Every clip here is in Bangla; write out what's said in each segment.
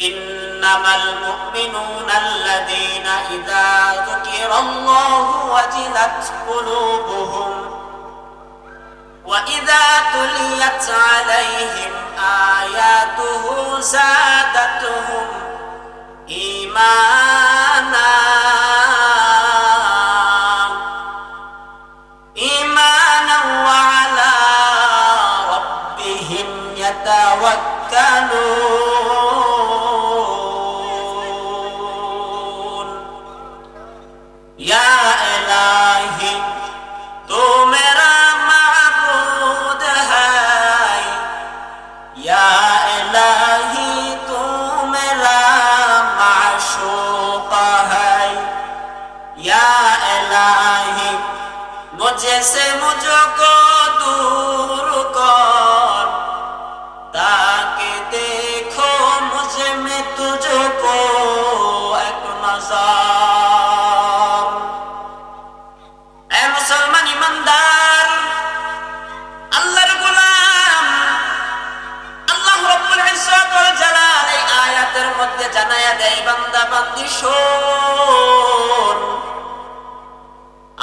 إنما المؤمنون الذين إذا ذكر الله وجلت قلوبهم وإذا تليت عليهم آياته زادتهم إيمانا إيمانا وعلى ربهم يتوكلون তো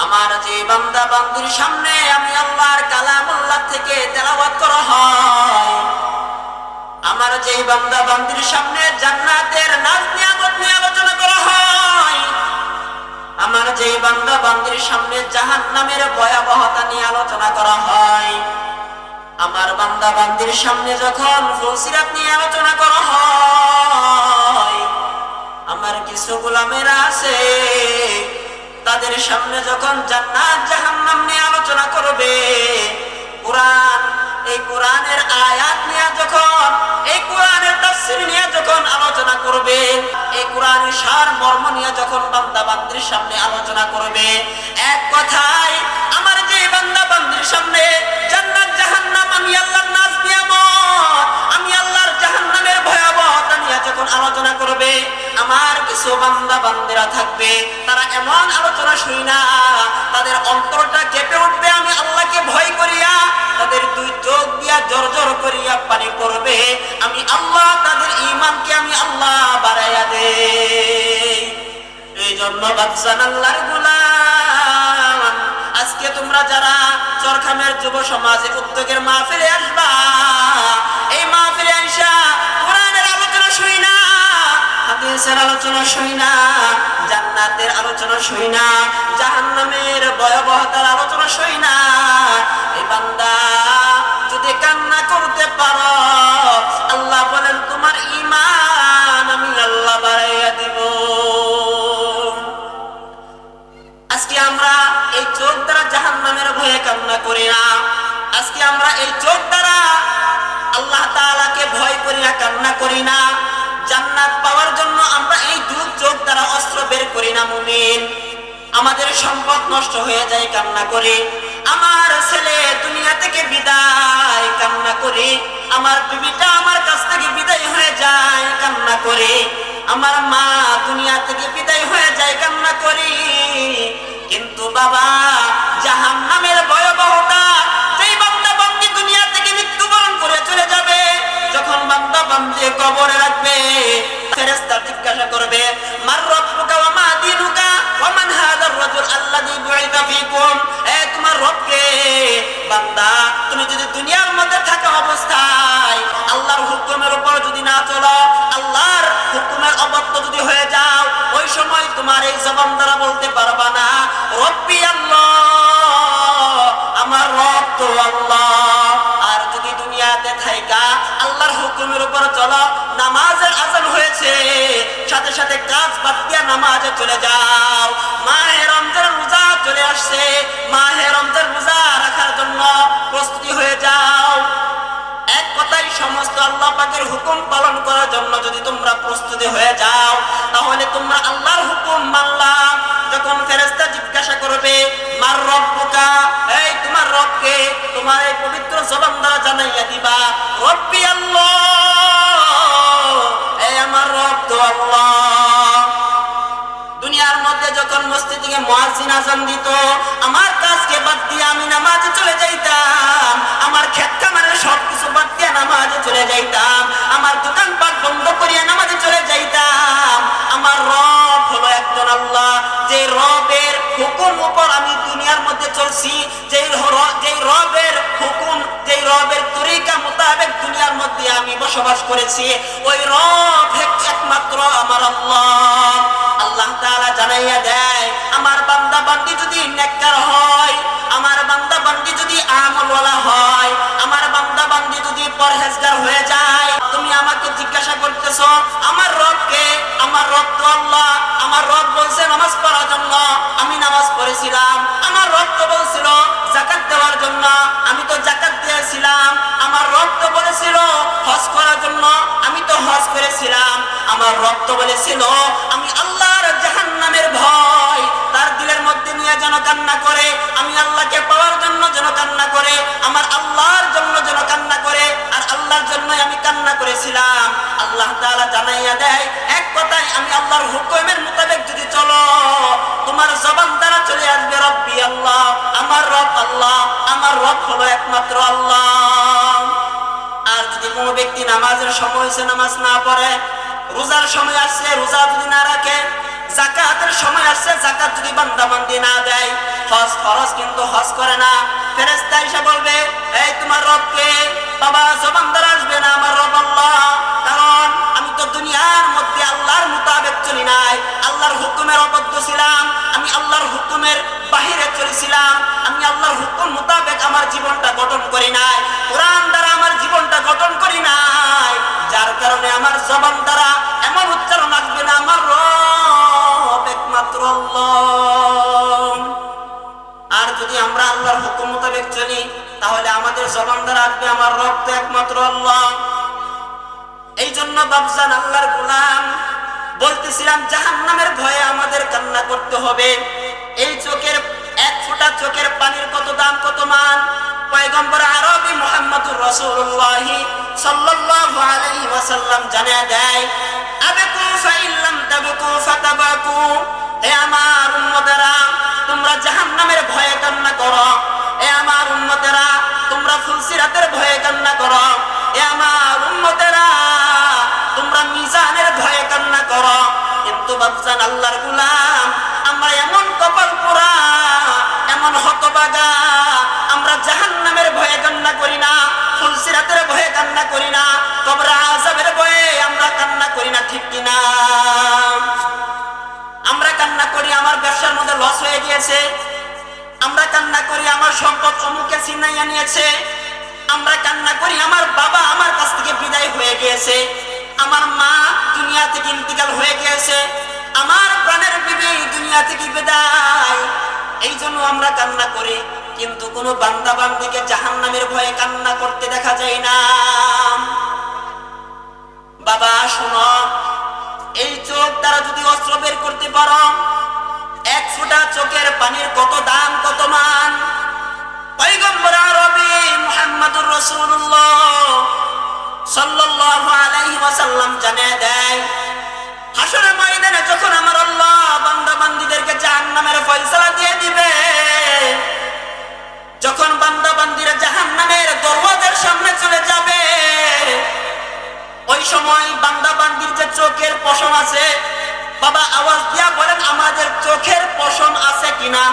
আমার যে বান্দা বান্দির সামনে আমি আল্লাহর কালামুল্লাহ থেকে তেলাওয়াত করা হয়, আমার যে বান্দা বান্দির সামনে জান্নাতের নাজ নিয়ামত নিয়ে আলোচনা করা হয়, আমার যে বান্দা বান্দির সামনে জাহান নামের ভয়াবহতা নিয়ে আলোচনা করা হয়, আমার বান্দা বান্দির সামনে যখন ফসিরাত নিয়ে আলোচনা করা হয় আমার কিছু গোলামেরা আছে, তাদের সামনে যখন জান্নাত জাহান্নাম নিয়ে আলোচনা করবে, কোরআন, এই কোরআনের আয়াত নিয়ে যখন, এই কোরআনের তাফসীর নিয়ে যখন আলোচনা করবে, এই কোরআনের সার মর্ম নিয়ে যখন বান্দা বান্দির সামনে আলোচনা করবে, এক কথায়, আমার যে বান্দা বান্দির সামনে জান্নাত জাহান্নাম আমি আল্লাহর নাজ নিয়ামত নিয়ে যখন আলোচনা করবে, আমার কিছু বান্দা বান্দিরা থাকবে, তারা এমন আলোচনা শুই না। তাদের অন্তরটা কেঁপে উঠবে, আমি আল্লাহকে ভয় করিয়া, তাদের দুই চোখ দিয়া জর জর করিয়া পানি করবে আমি আল্লাহ, তাদের ইমানকে আমি আল্লাহ বাড়াইয়া দে এই জন্য বাদশান আল্লাহর গুলাম, আজকে তোমরা যারা চরখামের যুব সমাজে উদ্যোগের মাহফিলে আসবা হাদিসের আলোচনা শুই না, জান্নাতের আলোচনা শুই না, জাহান্নামের ভয়াবহতার আলোচনা শুই না। এই বান্দা, যদি কান্না করতে পারো, আল্লাহ বলেন, তোমার ইমান আমি আল্লাহ বাড়াইয়া দিব। আজকে আমরা এই চোখ দ্বারা জাহান্নামের ভয়ে কান্না করি না। আজকে আমরা এই চোখ দ্বারা আল্লাহ তাআলাকে ভয় আমাদের সম্পদ নষ্ট হয়ে যায় কান্না করে। আমার ছেলে দুনিয়া থেকে বিদায় কান্না করে, আমার বিবিটা আমার কাছ থেকে বিদায় হয়ে যায় কান্না করে। আমার মা দুনিয়া থেকে বিদায় হয়ে যায় কান্না করি। কিন্তু বাবা জাহান নামের ভয়াবহতা, যেই বান্দা বান্দি দুনিয়া থেকে মৃত্যুবরণ করে চলে যাবে, যখন বান্দা বান্দি কবরে রাখবে, ফেরেশতা জিজ্ঞাসা করবে, মার রব্বুকা আর যদি দুনিয়াতে আল্লাহর হুকুমের উপর চলো, নামাজের হয়েছে, সাথে সাথে কাজ বাদ দিয়া নামাজে চলে যাও। মাহে রমজান রোজা চলে আসছে। মাহে রমজান রোজা রাখার জন্য প্রস্তুতি হয়ে যাও। এক কথাই সমস্ত আল্লাহ পাকের হুকুম পালন করার জন্য যদি তোমরা প্রস্তুতি হয়ে যাও, তাহলে তোমরা আল্লাহর হুকুম মানলাম যখন ফেরেস্তা জিজ্ঞাসা করবে আমার কাজকে বাদ দিয়ে আমি নামাজ চলে যাইতাম। আমার ক্ষেত খামারের সবকিছু বাদ দিয়ে নামাজ চলে যাইতাম। আমার দোকান পাট বন্ধ করিয়া নামাজ চলে যাইতাম। আমার রব হলো একজন আল্লাহ। যে রবের হুকুম উপর আমি দুনিয়ার মধ্যে চলছি যে যে রবের হুকুম যে রবের তরিকা মোতাবেক দুনিয়ার মধ্যে আমি বসবাস করেছি, ওই রব একমাত্র আমার আল্লাহ। আল্লাহ তালা জানাইয়া দেয় আমার বান্দা বান্দি যদি নেককার হয়, আমার বান্দা বান্দি যদি আমলওয়ালা হয়, আমার বান্দা বান্দি যদি পরহেজগার হয়ে যায়, তুমি আমাকে জিজ্ঞাসা করতেছ, আমার রবকে আমার রব তো আল্লাহ। আমার রব বলছে নামাজ পড়ার জন্য। আমি নামাজ পড়েছিলাম। আমার রব তো বলছিল জাকাত দেওয়ার জন্য। আমি তো জাকাত দিয়েছিলাম। আমার রব তো বলেছিল হজ করার জন্য। আমি তো হজ করেছিলাম। আমার রব তো বলেছিল, আমি আল্লাহর কান্না করে, আমি আল্লাহকে পাওয়ার জন্য যেন কান্না করে, আমার আল্লাহর জন্য যেন কান্না করে, আর আল্লাহর জন্যই আমি কান্না করেছিলাম। আল্লাহ তাআলা জানাইয়া দেয়, এক কথায় আমি আল্লাহর হুকুমের মোতাবেক যদি চলো, তোমার জবান দ্বারা চলে আসবে রব্বি আল্লাহ, আমার রব আল্লাহ, আমার রব হলো একমাত্র আল্লাহ। আর যদি কোনো ব্যক্তি নামাজের সময় হয়েছে নামাজ না পড়ে, রোজার সময় আসছে রোজা যদি না রাখে জাকাতের সময় আসছে, জাকাত যদি বান্দা বান্দি না দেয়, হজ ফরজ কিন্তু হজ করে না। ফেরেস্তা এসে বলবে, এই তোমার রবকে, বাবা আমরা আল্লাহর হুকুম মোতাবেক চলি, তাহলে আমাদের জবান দ্বারা আসবে আমার রব তো একমাত্র আল্লাহ। এই জন্য বাবজান আল্লাহর গোলাম, বলতেছিলাম জাহান নামের ভয়ে আমাদের কান্না করতে হবে। এই চোখের, এক ফোঁটা চোখের পানির কত দাম, কত মান? পয়গম্বর আরবি মুহাম্মদুর রাসূলুল্লাহ সাল্লাল্লাহু আলাইহি ওয়াসাল্লাম জানিয়ে দেয় আবেকু ফাইল্লাম তাবকু ফাতাবাকু। হে আমার উম্মতেরা, তোমরা জাহান্নামের সম্পদ অমুকে ছিনাইয়া নিয়েছে। আমরা কান্না করি, আমার বাবা আমার কাছ থেকে বিদায় হয়ে গিয়েছে। আমার মা দুনিয়া থেকে ইন্তিকাল হয়ে গিয়েছে। আমার প্রাণের বিবি দুনিয়া থেকে বিদায়। এই জন্য আমরা কান্না করি, কিন্তু কোনো বান্দা বান্দিকে জাহান্নামের ভয়ে কান্না করতে দেখা যায় না। বাবা, শোনো, এই চোখ দ্বারা যদি অস্ত্র বের করতে পারো, এক ফোঁটা চোখের পানির কত দাম, কত মান পয়গম্বর আরবি মুহাম্মদুর রাসূলুল্লাহ সাল্লাল্লাহু আলাইহি ওয়াসাল্লাম জানিয়ে দেয়, হাসরের ময়দানে যখন আমার আল্লাহ বান্দা বান্দীদেরকে জাহান্নামের ফয়সালা দিয়ে দিবে, যখন বান্দা জাহান্নামের দরওয়াজার সামনে চলে যাবে, ওই সময় বান্দা বান্দির যে চোখের পশম আছে, বাবা আওয়াজ দিয়া বলেন, আমাদের চোখের পশম আছে কিনা?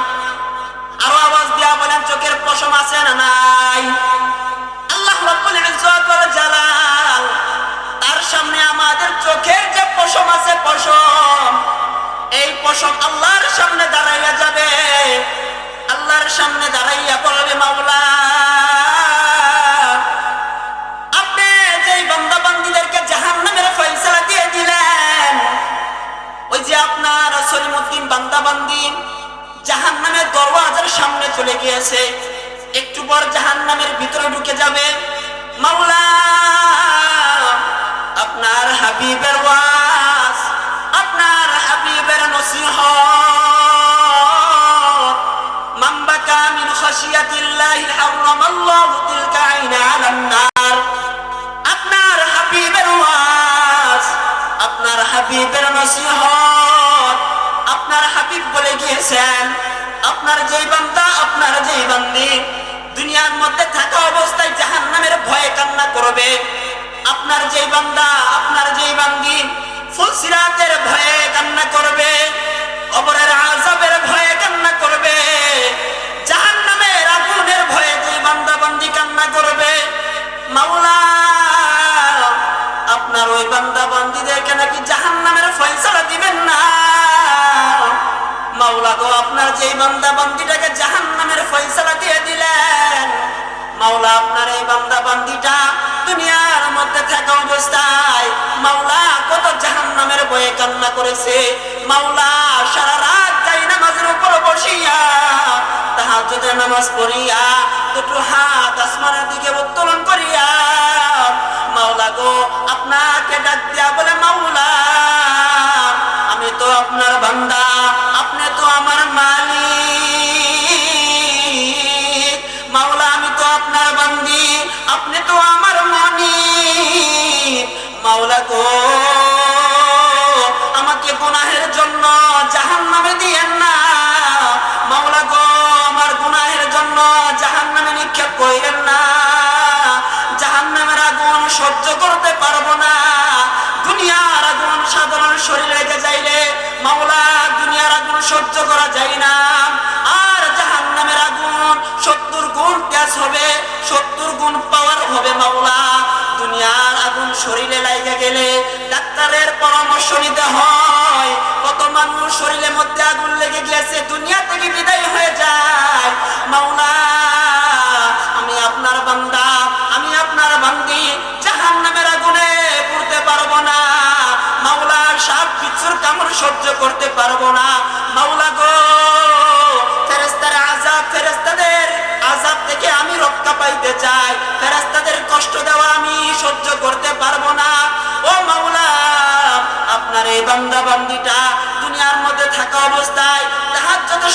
আরও আওয়াজ দিয়া বলেন, চোখের পশম আছে না নাই? আল্লাহ রাব্বুল ইজ্জত ওয়াল জালাল, তার সামনে আমাদের চোখের যে পশম আছে পশম, এই পশম আল্লাহর সামনে দাঁড়াইয়া যাবে। আল্লাহর সামনে দাঁড়াইয়া বলবে, মাওলা, আপনি যেই বান্দা বান্দিদেরকে জাহান্নামের ফয়সালা দিয়ে দিলেন, ওই যে আপনার সলিমুদ্দিন বান্দা বান্দি জাহান্নামের দরওয়াজার সামনে চলে গিয়েছে। একটু পর জাহান নামের ভিতরে ঢুকে যাবে। মাওলা, আপনার হাবিবের ওয়াজ গিয়েছেন আপনার যেই বান্দা, আপনার যেই বান্দি, দুনিয়ার মধ্যে থাকা অবস্থায় জাহান নামের ভয়ে কান্না করবে। আপনার যেই বান্দা, আপনার যেই বান্দি, ফুলসিরাতের ভয়ে কান্না করবে, অপরের আজাবের ভয়ে বান্দা বান্দিটাকে জাহান নামের ফয়সালা দিয়ে দিলেন। মাওলা, আপনার এই বান্দা বান্দিটা দুনিয়ার মধ্যে থাকা অবস্থায় মাওলা কত জাহান নামের বয়ে কান্না করেছে। মাওলা, সারা রাত যাই নামাজের উপর বসিয়া তাহাজ্জুদের নামাজ পড়িয়া, দুটো হাত আসমানের দিকে উত্তোলন করিয়া, মাওলা গো, আপনাকে ডাক দিয়া বলে, মাওলা, আমি তো আপনার বান্দা, আপনি তো আমার মালিক। মাওলা গো। আমাকে গুনাহের জন্য জাহান নামে দিয়েন না। মাওলা গো, আমার গুনাহের জন্য জাহান নামে নিক্ষেপ করিলেন না। জাহান নামের আগুন সহ্য করতে পারব না। দুনিয়ার আগুন সাধারণ শরীরে লেগে যাইলে মাওলা, দুনিয়ার আগুন সহ্য করা যায় না। আর জাহান নামের আগুন সত্তর গুণ তেজ হবে, সত্তর গুণ পাওয়ার হবে মাওলা। দুনিয়ার আগুন শরীরে লাইগে গেলে ডাক্তারের পরামর্শ নিতে হয়। কত মানুষ শরীরের মধ্যে আগুন লেগে গেছে দুনিয়া থেকে বিদায় হয়ে যায়। মাওলা, আমি আপনার বান্দা, আমি আপনার বান্দি জাহান নামের আগুনে পড়তে পারব না। মাওলা সাপ বিচ্ছুর কামড় সহ্য করতে পারব না। মাওলা থেকে আমি রক্ষা পাইতে চাই। ফেরাস্তাদের কষ্ট দেওয়া আমি সহ্য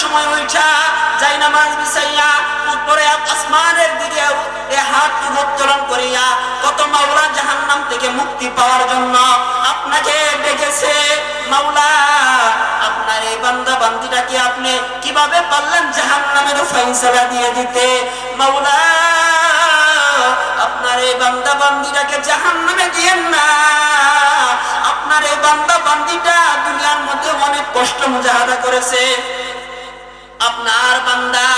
সময় উঠা যাই নামাজ বিছাইয়া উপরে আসমানের দিকে এ হাত উত্তোলন করিয়া কত মাওলা জাহান্নাম থেকে মুক্তি পাওয়ার জন্য আপনাকে ডেকেছে। মাওলা, আপনার এই বান্দা বান্দিটাকে আপনি কীভাবে পারলেন দিয়ে দিতে? মাওলা, আপনার এই বান্দা বান্দিটাকে দিয়েন না। আপনার এই বান্দা বান্দিটা দুনিয়ার মধ্যে অনেক কষ্ট মুজাহাদা করেছে। আপনার বান্দা,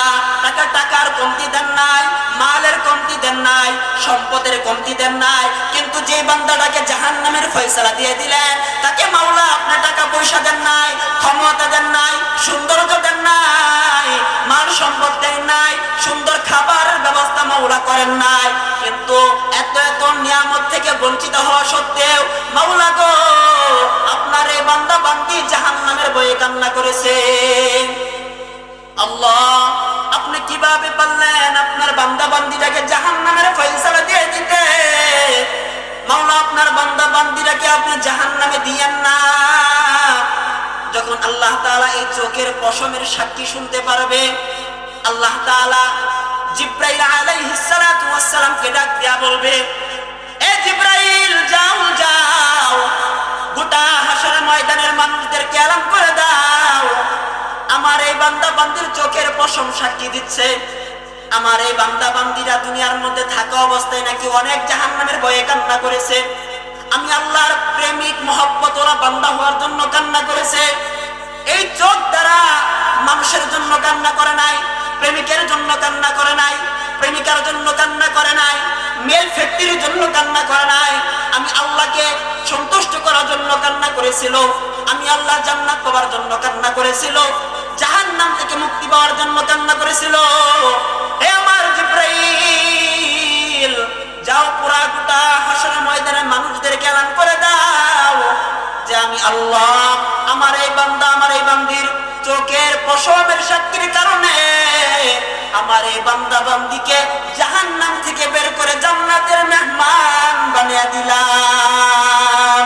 টাকা টাকার কমতি দেন নাই, মালের কমতি দেন নাই, সম্পদের কমতি দেন নাই, কিন্তু যে বান্দাটাকে জাহান নামের ফয়সালা দিয়ে দিলেন, তাকে মাওলা আপনি টাকা পয়সা দেন নাই, ক্ষমতা দেন নাই, সৌন্দর্য দেন নাই, মাল সম্পদ দেন নাই, সুন্দর খাবারের ব্যবস্থা মাওলা করেন নাই, কিন্তু এত এত নিয়ামত থেকে বঞ্চিত হওয়া আল্লাহ, আপনি কীভাবে পারলেন আপনার বান্দা বান্দিটাকে জাহান নামের ফয়সালা দিয়ে দিতে? মাওলা, আপনার বান্দা বান্দিটাকে আপনি জাহান নামে দিয়েন না। যখন আল্লাহ তাআলা এই চোখের পশমের সাক্ষী শুনতে পারবে, আল্লাহ তাআলা জিব্রাইল আলাইহিস সালাতু ওয়াস সালামকে ডাক দিয়া বলবে, এ জিব্রাইল, যাও যাও। গোটা হাসর ময়দানের মানুষদেরকে আলাম করে দাও। আমার এই বান্দা বান্দির চোখের পশম সাক্ষী দিচ্ছে? আমার এই বান্দা বান্দিরা দুনিয়ার মধ্যে থাকা অবস্থায় নাকি অনেক জাহান্নামের ভয়ে কান্না করেছে? আমি আল্লাহর প্রেমিক মহব্বত ওরা বান্দা হওয়ার জন্য কান্না করেছে। এই চোখ দ্বারা মানুষের জন্য কান্না করে নাই, প্রেমিকের জন্য কান্না করে নাই, প্রেমিকার জন্য কান্না করে নাই মেল ফ্যাক্টরির জন্য কান্না করে নাই। আমি আল্লাহকে সন্তুষ্ট করার জন্য কান্না করেছিল। আমি আল্লাহ জান্নাত পাওয়ার জন্য কান্না করেছিল। জাহান নাম থেকে মুক্তি পাওয়ার জন্য কান্না করেছিল। হে আমার জিব্রাইল, যাও পুরা গোটা হাসর ময়দানে মানুষদেরকে এলান করে দাও যে আমি আল্লাহ, আমার এই বান্দা, আমার এই বান্দির চোখের পশমের শক্তির কারণে আমার এই বান্দা বান্দিকে জাহান নাম থেকে বের করে জান্নাতের মেহমান বানিয়ে দিলাম।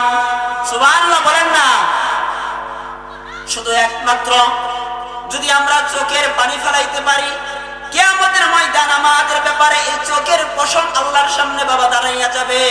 সুবহানাল্লাহ, বলেন না। শুধু একমাত্র যদি আমরা চোখের পানি ফেলাইতে পারি কে কেয়ামতের ময়দান আমাদের ব্যাপারে এই চোখের পোষণ আল্লাহর সামনে বাবা দাঁড়াইয়া যাবে।